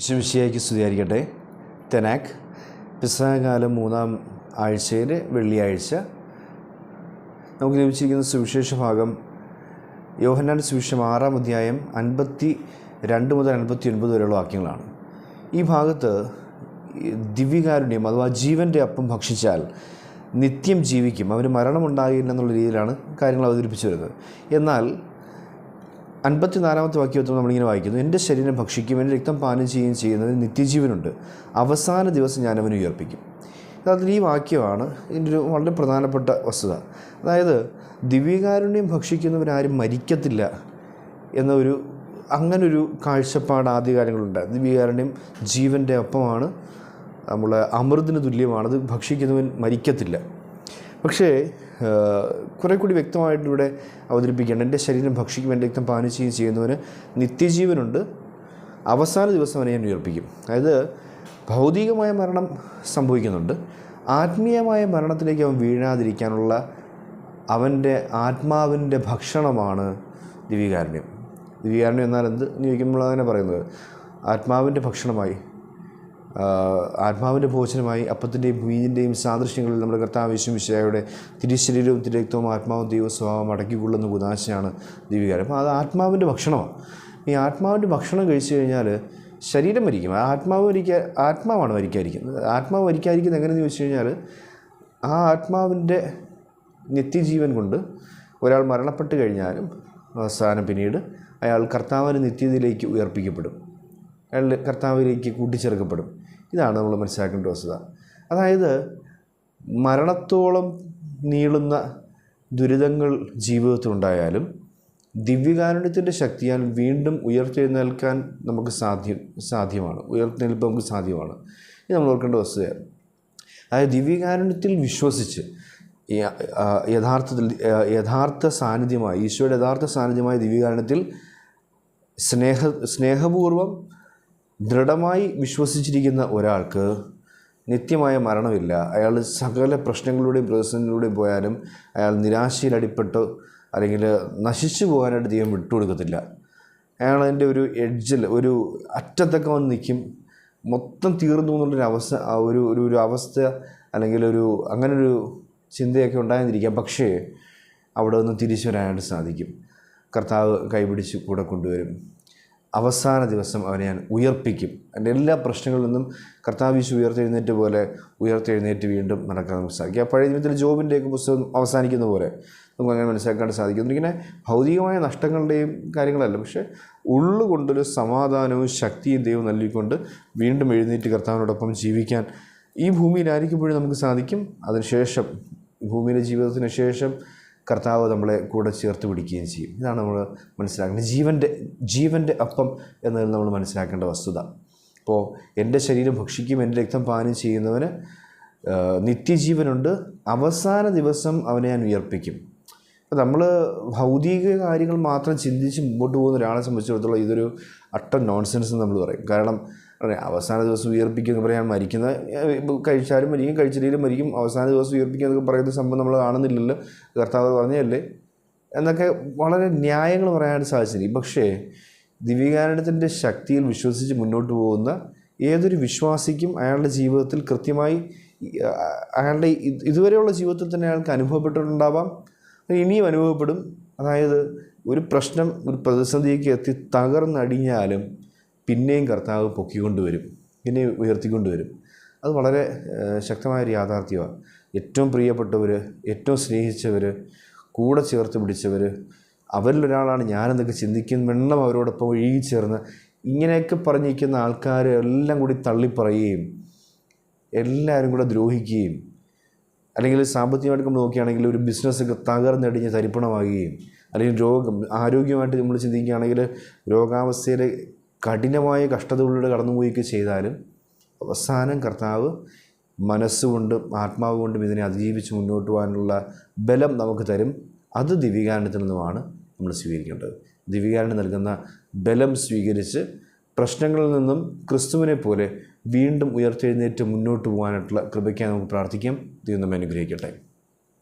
ശിവശിയായിക്ക് സ്തുതിയായിരിക്കട്ടെ. തെനാക്ക് പിസ്സാകാലം മൂന്നാം ആഴ്ചയിൽ വെള്ളിയാഴ്ച. നമുക്ക് ലഭിച്ചിരിക്കുന്ന സുവിശേഷ ഭാഗം യോഹന്നാൻ സുവിശേഷം ആറാം അധ്യായം അൻപത്തി രണ്ട് മുതൽ അൻപത്തി ഒൻപത് വരെയുള്ള വാക്യങ്ങളാണ്. ഈ ഭാഗത്ത് ദിവ്യകാരുണ്യം അഥവാ ജീവന്റെ അപ്പം ഭക്ഷിച്ചാൽ നിത്യം ജീവിക്കും. അവന് മരണമുണ്ടാകില്ല എന്നുള്ള രീതിയിലാണ് കാര്യങ്ങൾ അവതരിപ്പിച്ചു വരുന്നത്. എന്നാൽ അൻപത്തിനാലാമത്തെ വാക്യത്തിൽ നമ്മളിങ്ങനെ വായിക്കുന്നു. എന്റെ ശരീരം ഭക്ഷിക്കും എന്റെ രക്തം പാനം ചെയ്യുകയും ചെയ്യുന്നത് നിത്യജീവനുണ്ട്. അവസാന ദിവസം ഞാൻ അവന് ഉയർപ്പിക്കും. അതിൽ ഈ വാക്യമാണ് ഇതിന്റെ ഒരു വളരെ പ്രധാനപ്പെട്ട വസ്തുത. അതായത് ദിവ്യകാരുണ്യം ഭക്ഷിക്കുന്നവരാരും മരിക്കത്തില്ല എന്നൊരു അങ്ങനൊരു കാഴ്ചപ്പാട് ആദ്യകാലങ്ങളുണ്ടായിരുന്നു ദിവ്യകാരുണ്യം ജീവന്റെ ഒപ്പമാണ്. നമ്മൾ അമൃതിന് തുല്യമാണ്. അത് ഭക്ഷിക്കുന്നവൻ മരിക്കത്തില്ല. പക്ഷേ കുറേ കൂടി വ്യക്തമായിട്ട് ഇവിടെ അവതരിപ്പിക്കേണ്ട എന്റെ ശരീരം ഭക്ഷിക്കും എന്റെ രക്തം പാനം ചെയ്യുകയും ചെയ്യുന്നവന് നിത്യജീവനുണ്ട്. അവസാന ദിവസം അവനെ ഞാൻ ഉയർപ്പിക്കും. അതായത് ഭൗതികമായ മരണം സംഭവിക്കുന്നുണ്ട്. ആത്മീയമായ മരണത്തിലേക്ക് അവൻ വീഴാതിരിക്കാനുള്ള അവന്റെ ആത്മാവിന്റെ ഭക്ഷണമാണ് ദിവ്യകാരുണ്യം. ദിവ്യകാരുണ്യം എന്നാൽ എന്ത് എന്ന് ചോദിക്കുമ്പോൾ അങ്ങനെ പറയുന്നത്. ആത്മാവിന്റെ ഭക്ഷണമായി ആത്മാവിന്റെ ഭോജനമായി അപ്പത്തിന്റെയും വീഞ്ഞിന്റെയും സാദൃശ്യങ്ങളിൽ നമ്മുടെ കർത്താവ് വിശ്വമിശയുടെ തിരിശരീരവും തിരക്തവും ആത്മാവും ദൈവ സ്വഭാവം അടക്കിക്കൊള്ളുന്ന ഉദാശയാണ് ദിവ്യകാരം അപ്പോൾ അത് ആത്മാവിന്റെ ഭക്ഷണമാണ്. ഈ ആത്മാവിന്റെ ഭക്ഷണം കഴിച്ചു കഴിഞ്ഞാൽ ശരീരം മരിക്കും. ആത്മാവ് മരിക്കാ ആത്മാവാണ് മരിക്കാതിരിക്കുന്നത്. ആത്മാവ് മരിക്കാതിരിക്കുന്നത് എങ്ങനെയെന്ന് ചോദിച്ചു കഴിഞ്ഞാൽ ആ ആത്മാവിന്റെ നിത്യജീവൻ കൊണ്ട് ഒരാൾ മരണപ്പെട്ട് കഴിഞ്ഞാലും അവസാനം പിന്നീട് അയാൾ കർത്താവിന് നിത്യതയിലേക്ക് ഉയർപ്പിക്കപ്പെടും. അയാൾ കർത്താവിലേക്ക് കൂട്ടിച്ചേർക്കപ്പെടും. ഇതാണ് നമ്മൾ മനസ്സിലാക്കേണ്ട വസ്തുത. അതായത് മരണത്തോളം നീളുന്ന ദുരിതങ്ങൾ ജീവിതത്തിലുണ്ടായാലും ദിവ്യകാരുണ്യത്തിന്റെ ശക്തിയാൽ വീണ്ടും ഉയർത്തെഴുന്നേൽക്കാൻ നമുക്ക് സാധ്യം സാധ്യമാണ്. ഉയർത്തെഴുന്നേൽപ്പ് നമുക്ക് സാധ്യമാണ്. ഇത് നമ്മൾ ഓർക്കേണ്ട വസ്തുതയാണ്. അതായത് ദിവ്യകാരുണ്യത്തിൽ വിശ്വസിച്ച് യഥാർത്ഥത്തിൽ യഥാർത്ഥ സാന്നിധ്യമായി ഈശോയുടെ യഥാർത്ഥ സാന്നിധ്യമായ ദിവ്യകാരുണ്യത്തിൽ സ്നേഹ സ്നേഹപൂർവം ദൃഢമായി വിശ്വസിച്ചിരിക്കുന്ന ഒരാൾക്ക് നിത്യമായ മരണമില്ല. അയാൾ സകല പ്രശ്നങ്ങളിലൂടെയും പ്രതിസന്ധിയിലൂടെയും പോയാലും അയാൾ നിരാശയിൽ അടിപ്പെട്ട് അല്ലെങ്കിൽ നശിച്ചു പോകാനായിട്ട് ദൈവം വിട്ടുകൊടുക്കത്തില്ല. അയാൾ അതിന്റെ ഒരു എഡ്ജിൽ ഒരു അറ്റത്തൊക്കെ വന്ന് നിൽക്കും. മൊത്തം തീർന്നു എന്നുള്ളൊരു അവസ്ഥ ഒരു ഒരു ഒരു അവസ്ഥ അല്ലെങ്കിൽ ഒരു അങ്ങനൊരു ചിന്തയൊക്കെ ഉണ്ടായിരുന്നിരിക്കാം പക്ഷേ അവിടെ നിന്ന് തിരിച്ചു വരാനായിട്ട് സാധിക്കും. കർത്താവ് കൈപിടിച്ച് കൂടെ കൊണ്ടുവരും. അവസാന ദിവസം അവനെ ഞാൻ ഉയർപ്പിക്കും. എന്റെ എല്ലാ പ്രശ്നങ്ങളിൽ നിന്നും കർത്താവ് വിശു ഉയർത്തെഴുന്നേറ്റ് പോലെ ഉയർത്തെഴുന്നേറ്റ് വീണ്ടും നടക്കാൻ നമുക്ക് സാധിക്കും. ആ പഴയ ദിനത്തിൽ ജോബിന്റെയൊക്കെ പുസ്തകം അവസാനിക്കുന്ന പോലെ നമുക്ക് അങ്ങനെ മനസ്സിലാക്കാൻ സാധിക്കും. ഇങ്ങനെ ഭൗതികമായ നഷ്ടങ്ങളുടെയും കാര്യങ്ങളല്ല പക്ഷേ ഉള്ളുകൊണ്ടൊരു സമാധാനവും ശക്തിയും ദൈവം നൽകിക്കൊണ്ട് വീണ്ടും എഴുന്നേറ്റ് കർത്താവിനോടൊപ്പം ജീവിക്കാൻ ഈ ഭൂമിയിലായിരിക്കുമ്പോഴും നമുക്ക് സാധിക്കും. അതിനുശേഷം ഭൂമിയിലെ ജീവിതത്തിന് ശേഷം കർത്താവ് നമ്മളെ കൂടെ ചേർത്ത് പിടിക്കുകയും ചെയ്യും. ഇതാണ് നമ്മൾ മനസ്സിലാക്കേണ്ടത് ജീവന്റെ ജീവന്റെ അപ്പം എന്നതിൽ നമ്മൾ മനസ്സിലാക്കേണ്ട വസ്തുത. അപ്പോൾ എന്റെ ശരീരം ഭക്ഷിക്കും എന്റെ രക്തം പാനം ചെയ്യുന്നവന് നിത്യജീവനുണ്ട്. അവസാന ദിവസം അവനെ ഞാൻ ഉയർപ്പിക്കും. അപ്പോൾ നമ്മൾ ഭൗതിക കാര്യങ്ങൾ മാത്രം ചിന്തിച്ച് മുമ്പോട്ട് പോകുന്ന ഒരാളെ സംബന്ധിച്ചിടത്തോളം ഇതൊരു അട്ട നോൺസെൻസ് എന്ന് നമ്മൾ പറയും. കാരണം അവസാന ദിവസം ഉയർപ്പിക്കുമെന്ന് പറയാൻ മരിക്കുന്ന കഴിച്ചാലും മരിക്കും കഴിച്ചില്ലെങ്കിലും മരിക്കും അവസാന ദിവസം ഉയർപ്പിക്കുക എന്നൊക്കെ പറയുന്ന സംഭവം നമ്മൾ കാണുന്നില്ലല്ലോ കർത്താവ് പറഞ്ഞതല്ലേ? എന്നൊക്കെ വളരെ ന്യായങ്ങൾ പറയാനായിട്ട് സാധിച്ചിരിക്കും. പക്ഷേ ദിവ്യകാരണത്തിന്റെ ശക്തിയിൽ വിശ്വസിച്ച് മുന്നോട്ട് പോകുന്ന ഏതൊരു വിശ്വാസിക്കും അയാളുടെ ജീവിതത്തിൽ കൃത്യമായി അയാളുടെ ഇതുവരെയുള്ള ജീവിതത്തിൽ തന്നെ അയാൾക്ക് അനുഭവപ്പെട്ടിട്ടുണ്ടാവാം. ഇനിയും അനുഭവപ്പെടും. അതായത് ഒരു പ്രശ്നം ഒരു പ്രതിസന്ധിക്ക് എത്തി തകർന്നടിഞ്ഞാലും പിന്നെയും കർത്താവ് പൊക്കിക്കൊണ്ടുവരും പിന്നെയും ഉയർത്തിക്കൊണ്ടുവരും. അത് വളരെ ശക്തമായൊരു യാഥാർത്ഥ്യമാണ്. ഏറ്റവും പ്രിയപ്പെട്ടവർ ഏറ്റവും സ്നേഹിച്ചവർ കൂടെ ചേർത്ത് പിടിച്ചവർ അവരിലൊരാളാണ് ഞാനെന്നൊക്കെ ചിന്തിക്കുന്ന വെണ്ണം അവരോടൊപ്പം ഒഴുകി ചേർന്ന് ഇങ്ങനെയൊക്കെ പറഞ്ഞിരിക്കുന്ന ആൾക്കാർ എല്ലാം കൂടി തള്ളിപ്പറയുകയും എല്ലാവരും കൂടെ ദ്രോഹിക്കുകയും അല്ലെങ്കിൽ സാമ്പത്തികമായിട്ട് നമ്മൾ നോക്കുകയാണെങ്കിൽ ഒരു ബിസിനസ്സൊക്കെ തകർന്നടിഞ്ഞ് തരിപ്പണമാകുകയും അല്ലെങ്കിൽ രോഗം ആരോഗ്യമായിട്ട് നമ്മൾ ചിന്തിക്കുകയാണെങ്കിൽ രോഗാവസ്ഥയിലെ കഠിനമായ കഷ്ടതകളിലൂടെ കടന്നുപോയിക്ക് ചെയ്താലും അവസാനം കർത്താവ് മനസ്സുകൊണ്ടും ആത്മാവ് കൊണ്ടും ഇതിനെ അതിജീവിച്ച് മുന്നോട്ട് പോകാനുള്ള ബലം നമുക്ക് തരും. അത് ദിവ്യകാരണത്തിൽ നിന്നുമാണ് നമ്മൾ സ്വീകരിക്കേണ്ടത്. ദിവ്യകാരണം നൽകുന്ന ബലം സ്വീകരിച്ച് പ്രശ്നങ്ങളിൽ നിന്നും ക്രിസ്തുവിനെ പോലെ വീണ്ടും ഉയർത്തെഴുന്നേറ്റ് മുന്നോട്ട് പോകാനായിട്ടുള്ള കൃപയ്ക്കായി നമുക്ക് പ്രാർത്ഥിക്കാം. ദൈവം നമ്മെ അനുഗ്രഹിക്കട്ടെ.